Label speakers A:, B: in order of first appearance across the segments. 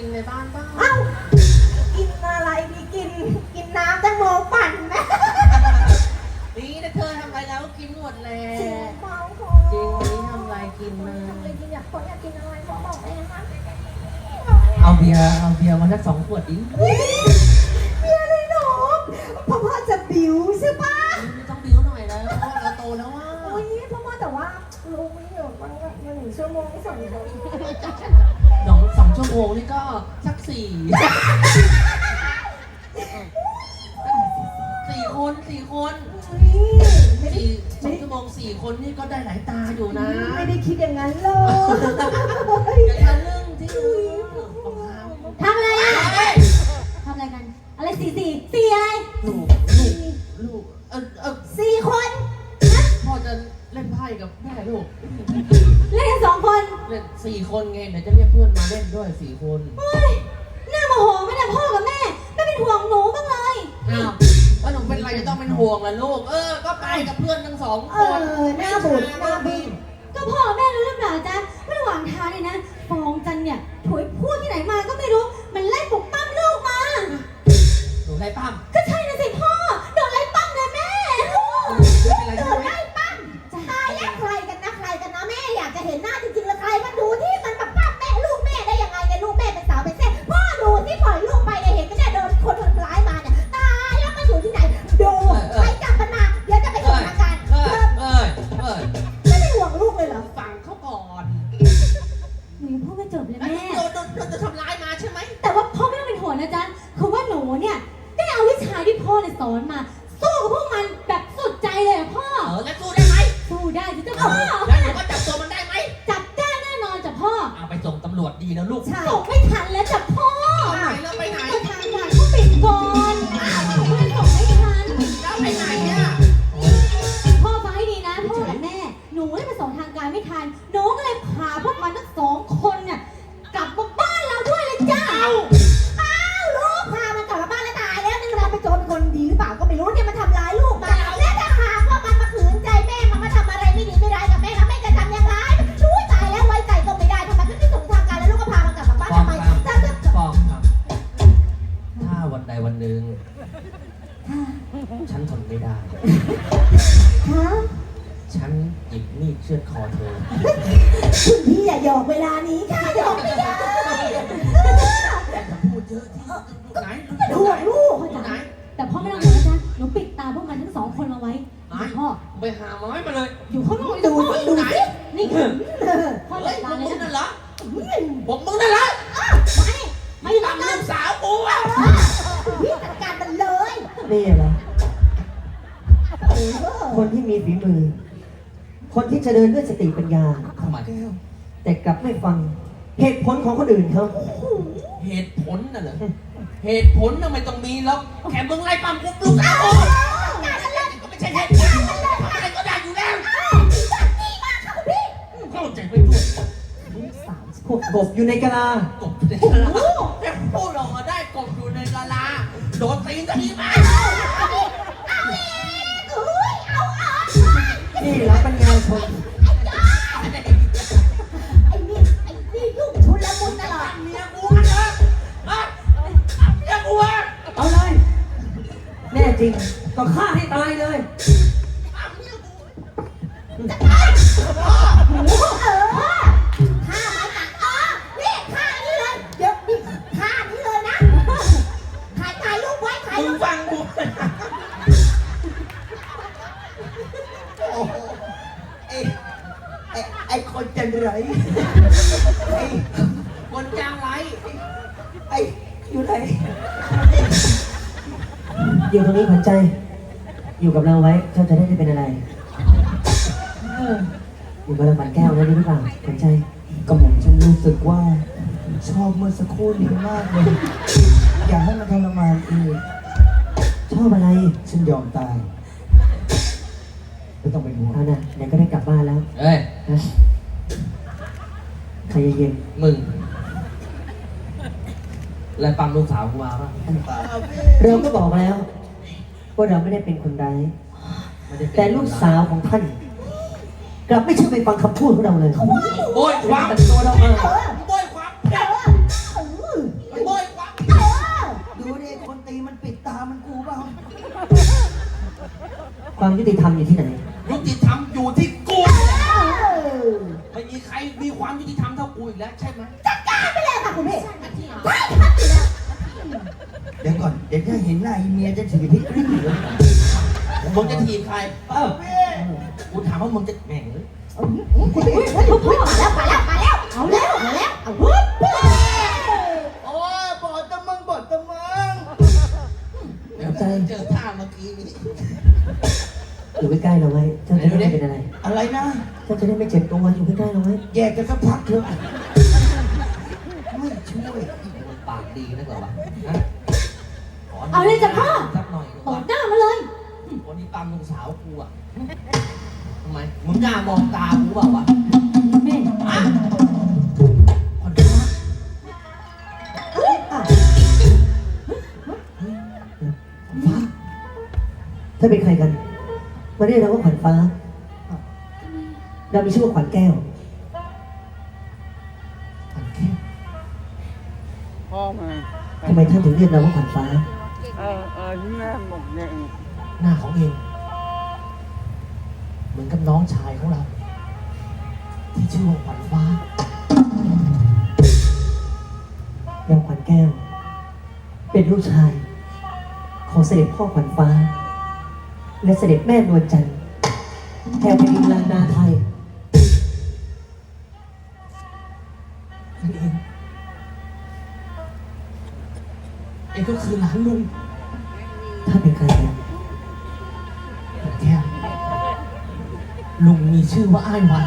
A: กินในบ้านบ้าง
B: เอ้ากินอะไรดีกิน กินน้ำแตงโมปั่นไหม
A: นี่นะเธอทำอะไรแล้วกินหมดแล้
B: จริง
A: ว
B: เปล่าขอ
A: จริงวันนี้ทำอะไรกินมา
B: ทำอะไรกินอยากขออยากกินอะไรบอกบอกได้นะ
A: เอาเบียร์เอาเบียร์มาสักสองขวดดิ
B: เมียเลยหนูพ่อพ่อจะบิวใช่ปะ
A: ไม่ต้องบิ้วหน่อยแล้วเพราะว่าเราโตแล้วว่า
B: โอ้ยพ่อพ่อแต่ว่าลูกไม่อยู่มันก็มันหนึ่งชั่วโมงไม่สองชั่วโมง
A: สองสองชั่วโมงนี่ก็สักสี่สี่คนสี่คน
B: นี่ไม่ได้
A: สี่สองชั่วโมงสี่คนนี่ก็ได้หลายตาอยู่นะ
B: ไม่ได้คิดอย่างนั้นเลย
A: อย่าทะลึ่งที่มือของเขา
C: ทำอะไรอะ
A: เฮ้ย
C: ทำอะไรกัน อะไรสี่สี่สี่อะไร
A: จะเล่นไพ่กับแม่ลูก
C: เล่นกันสองคน
A: เล่นสี่คนไงเดี๋ยวจะเรียกเพื่อนมาเล่นด้วยสี่คน
C: เฮ้ยหน้าโมโหไม่ได้พ่อกับแม่ ไม่เป็นห่วงหนูบ้างเลย
A: อ้าวว่าหนูเป็นอะไรจะต้องเป็นห่วงล่ะลูก เออ ก็ไปกับเพื่อนทั้งสอง
B: เอ
A: คน
B: อหน้าบูดหน้าบูด
C: ก็พ่อกับแม่รู้หรือเปล่าจ๊ะว่าระหว่างทางเนี่ยนะฟองจันเนี่ยถวยพูดที่ไหนมาก็ไม่รู้ มันไล่ปลุกปั้มลูกมา
A: หนูได้ปั้ม
C: เนี่
B: ยสอนมา สู้กั
C: บพวกมันแบบสุดใจเลยอะพ่อ
A: เออแล้วสู้ได้ไหม
C: สู้ได้สิจ้ะ
A: เอ
C: พ่อ
A: อแล้วหนูก็จับตัวมันได้ไหม
C: จับได้แน่นอนจ้ะพ่อ
A: เอาไปส่งตำรวจดีนะลูก
B: ใช่
C: ส่งไม่ทันแล้วจ้ะพ่อ มีดเชื
A: อดคอเธอ
B: คุณพี่อย่าหยอกเวลานี้ค่ะหยอกไม่ได้
A: แต่ถ้าพูดเยอะที่ไหน
B: เป็นห่วงลูก
C: พ่อจ๋า
A: ไหน
C: แต่พ่อไม่ต้องห่วงนะจ๊ะหนูปิดตาพวกมันทั้งสองคนเอาไว้
A: ไหน
C: พ่อ
A: ไปหาไม้มาเลย
C: อยู่ข้างนอก
B: ดู
C: พ่อ
B: ดูสิ
C: นี่
A: เฮ้ย
C: พ่อ
A: เฮ้
C: จั
A: ย
C: ด
A: พ
C: กาวร
A: ก
C: เลยนะ
A: มึงนั่นเหรอผมมึงนั่นเหรอ
C: ไม่อยู่
A: ตา
C: ตามม
A: ลูกสาวกูอะ
B: พี่จัดการมันเลย
D: นี่เหรอ
B: เออ
D: คนที่มีฝีมือ คนที่จะเดินด้วยสติปัญญา
A: ทำไม
D: แต่กลับไม่ฟังเหตุผลของคนอื่นเขา
A: เหตุผลน่ะเหรอ เหตุผลน่ะไม่ต้องมีแล้ว แค่มึงไล่ปั๊มกูลูกสาวกูก็ไม่ใช่เหตุผลทำอะไรก็ได้อยู่แล้วเข้าใจไม่ด้วย
D: พวกกบอยู่ในกะลา
A: กบในกะลาแต่พูดออกมาได้กบอยู่ในกะลาโดนตี คนจันไรไอ้คนจังไรไอ้อยู่ไหน
D: อยู่ตรงนี้ขวัญใจ อยู่กับเราไว้เจ้าจะได้ไม่เป็นอะไรอยู่กับเราฝันแก้วนะนี่หรือเปล่าขวัญใจ
E: กระหม่อมฉันรู้สึกว่าชอบเมื่อสักครู่นี้มากเลยอยากให้มันทรมานอีก
D: ชอบอะไร
E: ฉันยอมตายไม่ต้องเป็นห่วง
D: เอาน่ะเดี๋ยวก็ได้กลับบ้านแล้ว
A: เอ้ย
D: ใครจะเย็น
A: มึง แล้วปังลูกสาวกูมาป่ะ
D: เราก็บอกแล้วว่าเราไม่ได้เป็นคน
A: ใด
D: แต่ลูกสาวของท่าน กลับไม่เชื่อไปฟังคำพูดของเราเลย
A: โอ้ยความ
D: ตัวเรา
B: เออ
A: โอ้ยความ
B: โอ้ย
D: ความดูดิคนตีมัน
A: ปิดตามันกูบ้ล่าความยุติธรรมอยู่ที่ไหน อีกแล้วใช่ไหม
B: จัดการไปเลยค่ะคุณพี่
A: ใช่ไหมที่
B: ใช่ครับอยู่แล้ว
E: เดี๋ยวก่อน เดี๋ยวถ้าเห็นหน้าอีเมียจะถือที่กลิ้งอยู่แล้ว
A: มึงจะทีบใครเออกูถามว่ามึงจะแหม่งหรือ
B: คุณพี่เฮ้ยเฮ้ยมาแล้วมาแล้วมาแล้วเอาแล้วเอาแล้วเอาเฮ้ย
E: โอ้ยบอดตะมึงบอดตะมึง
A: เดี๋ยวเจอท่าเมื่อกี้นี้
D: อยู่ใกล้ๆเราไว้เจ้าจะได้ไม่เป็นอะไร
E: อะไรนะ
D: เจ้าจะได้ไม่เจ็บตัวอยู่ใกล้ๆเราไว้
E: แยกกันสักพักเถอะไม่ช่วย
A: มันปากดีนะเหรอวะฮะข
C: เอาเลยจ้ะพ่อ
A: สักหน่อยหนึ่ง
C: ต
A: วะ
C: บหน้ามาเลย
A: วันนี้ตามลูกสาวกูอะทำไมมึงกล้ามองตากูเปล่าวะ
C: แม่
A: อะขอโทษ
D: ฟ้าถ้าเป็นใครกัน มาเรียกเราว่าขวัญฟ้า เรามีชื่อว่าขวัญแก้ว
F: พ่อมา
D: ทำไมท่านถึงเรียกเราว่าขวัญฟ้า
F: เออเออที่แม่บอกเนี่ย
A: หน้าของเอง เหมือนกับน้องชายของเรา ที่ชื่อว่าขวัญฟ้า
D: เราขวัญแก้ว เป็นลูกชาย ของเสด็จพ่อขวัญฟ้า และเสด็จแม่นวลจันทร์แห่งแผ่นดินลานนาไทย
A: ก็คือหลานลุง
D: ถ้าเป็นใครกัน
A: แก้วลุงมีชื่อว่าอ้ายหวัน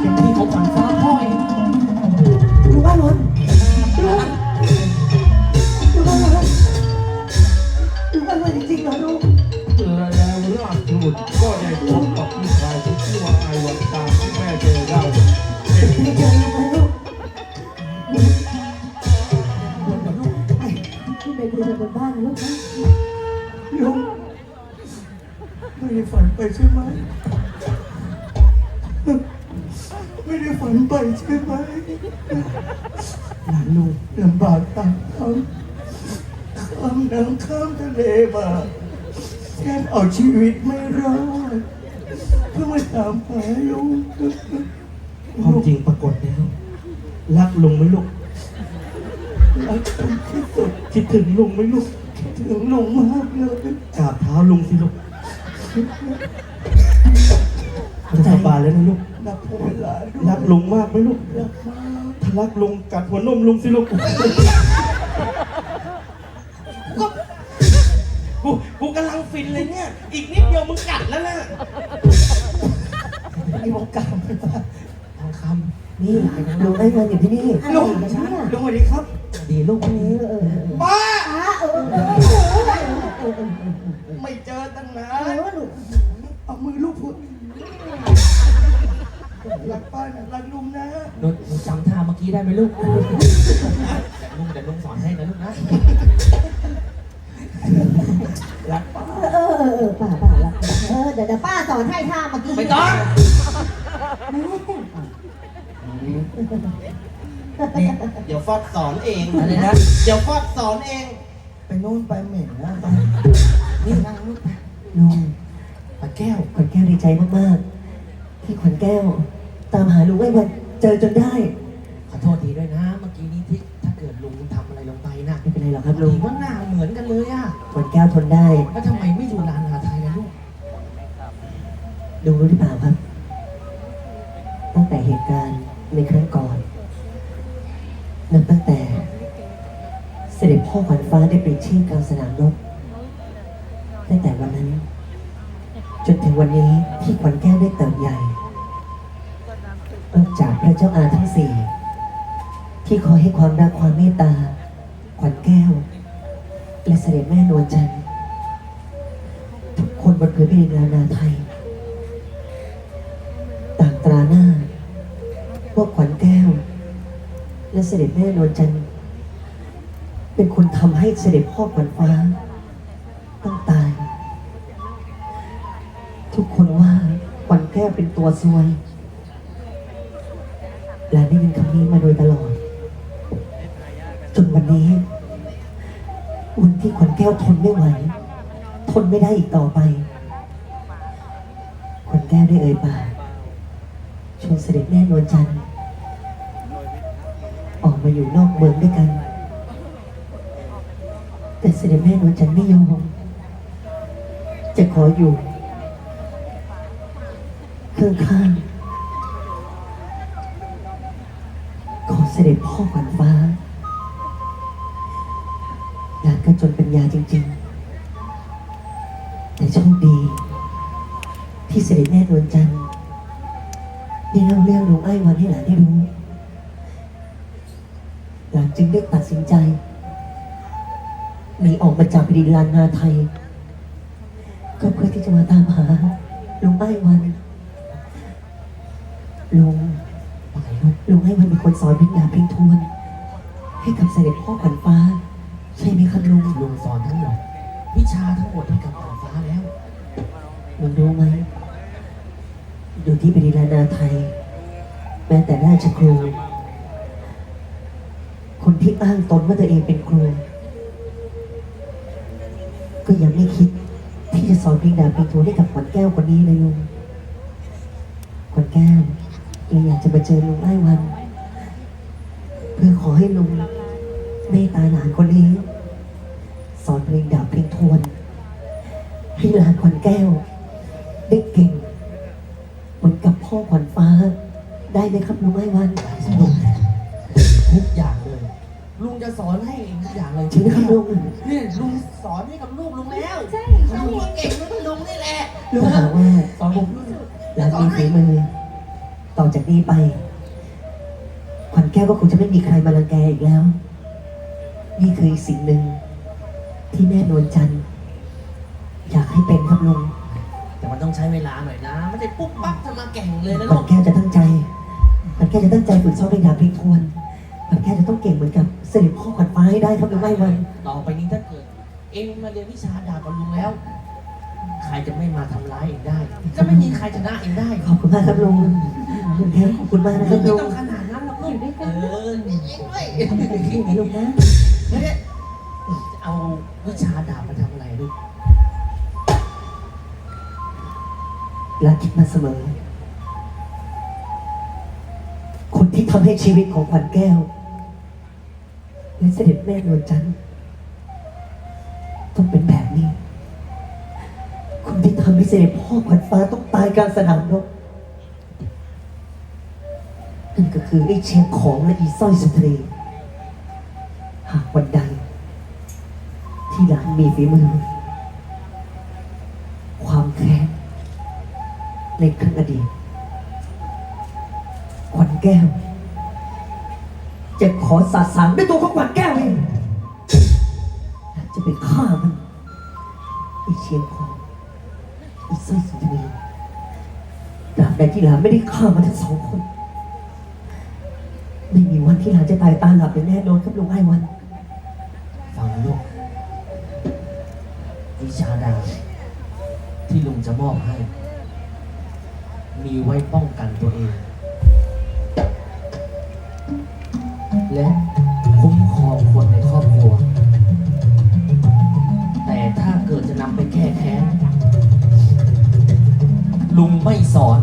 A: เป็นพี่ของขวัญฟ้าพ่อเอง
D: ลุงบ้านนนท์ลุงลุงบ้านนนท์ลุงบ้านนนท์จริงๆเหรอลุง
F: แล้วราชบุตรก็ได้พบ
E: ฝันไปใช่ไหม ไม่ได้ฝันไปใช่ไหมหลานลุงลำบากตามเขาข้ามน้ำข้ามทะเลมาแค่เอาชีวิตไม่รอดเพื่อมาตามหาลุง
A: ความจริงปรากฏแล้วรักลุงไหมลูก
E: รักลุงที่สุด
A: คิดถึงลุงไหมลูก
E: ถึงลุงมากเลย
A: กราบเท้าลุงสิลูก จะสบายแล้วนะลูก
E: รักพ่อเวลาด้วย
A: รักลุงมากไหมลูก
E: รักมาก
A: ถ้ารักลุงกัดหัวนมลุงสิลูก กูกูกำลังฟินเลยเนี่ย อีกนิดเดียวมึงกัดแล้วนะ
E: มีโอกาสไหมป้า
A: ทองค
D: นี่ลุงไอ้วันอยู่ที่นี่
E: ลุง
B: อะไรเนี่ย
E: ลุงสวัสดีครับำ
A: ดีลูก
D: เออเออเออ
E: ป้า
B: อ่าเออเออเออ เออ
E: ไม่เจอตั้งนา
B: เอนอลูก
E: เอามือลูกพุดรักป้านะรักลุงนะ
A: นุชหนูจำท่าเมื่อกี้ได้ไหมลูกแต่ลุงแต่ลุงสอนให้นะลูกนะ
E: รักป้า
B: เออเออเออป้าป้าละเออเดี๋ยวเดี๋ยวป้าสอนให้ท่าเมื่อกี้
A: ไม่ต้อง
B: ไม่ได้แต่ง
A: นี่เดี๋ยวฟอดสอนเองอะไรนะเดี๋ยวฟอดสอนเอง
E: ไปโน่นไปเหม็นนะไป
A: นี่นั่งลูกไป
D: ลุง
A: ปาแก้ว
D: ขวัญแก้วดีใจมากๆ ที่ขวัญแก้ว ตามหาลุงไอ้วันเจอจนได้
A: ขอโทษทีด้วยนะ เมื่อกี้นี้ที่ถ้าเกิดลุงทำอะไรลงไปนะ
D: ไม่เป็นไรหรอกครับ
A: ลุ
D: ลุ
A: ง
D: ง
A: ว่าหน้าเหมือนกันเลยอะ
D: ขวัญแก้วทนได้
A: แล้วทำไมไม่อยู่ลานนาไทยล่ะลูก
D: ลุงรู้หรือเปล่าครับ ตั้งแต่เหตุการณ์ในครั้งก่อนนับตั้งแต่ เสด็จพ่อขวัญฟ้าได้เปลี่ยนชื่อกลางสนามรบตั้งแต่วันนั้น จนถึงวันนี้ที่ขวัญแก้วได้เติบใหญ่นอกจากพระเจ้าอาทั้งสี่ที่คอยให้ความรักความเมตตา ขวัญแก้ว และเสด็จแม่นวลจันทร์ทุกคนบนพื้นแผ่นดินนาไทย ต่างตราหน้าว่าขวัญแก้ว และเสด็จแม่นวลจันทร์เป็นคนทำให้เสด็จพ่อขวัญฟ้า กเป็นตัวซวยและได้ยินคำนี้มาโดยตลอด จนวันนี้ วันที่ขวัญแก้วทนไม่ไหว ทนไม่ได้อีกต่อไปขวัญแก้วได้เอ่ยปากชวนเสด็จแม่นวลจันทร์ออกมาอยู่นอกเมืองด้วยกัน แต่เสด็จแม่นวลจันทร์ไม่ยอมจะขออยู่ ข้างๆขอเสด็จพ่อขวัญฟ้าหลานก็จนปัญญาจริงๆ แต่โชคดี ที่เสด็จแม่นวลจันทร์ได้เล่าเรื่องลุงไอ้วันให้หลานได้รู้ หลานจึงได้ตัดสินใจหนีออกมาจากแผ่นดินลานนาไทย ก็เพื่อที่จะมาตามหาลุงไอ้วัน ชา
A: ทั้งหมดให้กับขวัญฟ้าแล้ว
D: ลุงรู้ไหม อยู่ที่ปริลานาไทย แม้แต่ราชครู คนที่อ้างตนว่าตัวเองเป็นครู ก็ยังไม่คิดที่จะสอนเพลงดาเพลงทวนให้กับขวัญแก้วคนนี้เลยลุงขวัญแก้วเลยอยากจะมาเจอลุงไอ้วัน เพื่อขอให้ลุงเมตตาหลานคนนี้ ดาบเพลงทวนให้หลานขวัญแก้ว ได้เก่ง เหมือนกับพ่อขวัญฟ้า ได้ไหมครับลุงไอ้วัน
A: ทุกอย่างเลย ลุงจะสอนให้เองทุกอย่างเลย
D: จริงนะครับลุง
A: เนี่ยลุงสอนให้กับลูกลุงแล้ว
C: ใช่
A: ลุ
C: ใช่
A: งก็เก่งแล้วลุงนี่แหละ
D: ลุงถามว่า
A: สอนผม
D: หลานมีฝีมือต่อจากนี้ไป ขวัญแก้วก็คงจะไม่มีใครมารังแกอีกแล้ว นี่คืออีกสิ่งหนึ่ง ที่แม่นวลจันทร์อยากให้เป็นครับลุง
A: แต่มันต้องใช้เวลาหน่อยนะ ไม่ได้ปุ๊บปั๊บจะมาแก่งเลยนะ
D: ขวั
A: ลู
D: ญ
A: ก
D: แก้วจะตั้งใจขวัญแก้วจะตั้งใจฝึกซ้อมเพลงดาบเพลงทวนขวัญแก้วจะต้องเก่งเหมือนกับเสด็จพ่อขวัญฟ้าให้ได้ครับลุงไอ้วัน
A: ต่อไปนี้ถ้าเกิด เองมาเรียนวิชาดาบกับลุงแล้ว ใครจะไม่มาทำร้ายเองได้ จะไม่มีใครชนะเองได้
D: ขอบคุณมากครับลุงลุงแก้วขอบคุณมากนะค
A: ไม่
D: รับลุง
A: ต้องขนาดนั้นหรอกลูกเออเองด้วย
D: นะลุงนะ
A: แล้วเนี่ยจะ เอาวิชาดาบมาทำอะไรลูก
D: และคิดมาเสมอ คนที่ทำให้ชีวิตของขวัญแก้ว และเสด็จแม่นวลจันทร์ต้องเป็นแบบนี้ คนที่ทำให้เสด็จพ่อขวัญฟ้าต้องตายกลางสนามรบนั่นก็คือไอ้เชียงของและอีสร้อยสุนทรีหากวันใด มีฝีมือ ความแค้นในครั้งอดีตขวัญแก้ว จะขอสาสางด้วยตัวของขวัญแก้วเองจะไปฆ่ามันไอเชียงของไอสร้อยสุนทรีตราบใดที่หลานไม่ได้ฆ่ามันทั้งสองคน ไม่มีวันที่หลานจะตายตาหลับอย่างแน่นอนครับลุงไอ้วัน
A: มอบให้ มีไว้ป้องกันตัวเอง และคุ้มครองคนในครอบครัว แต่ถ้าเกิดจะนำไปแก้แค้นลุงไม่สอน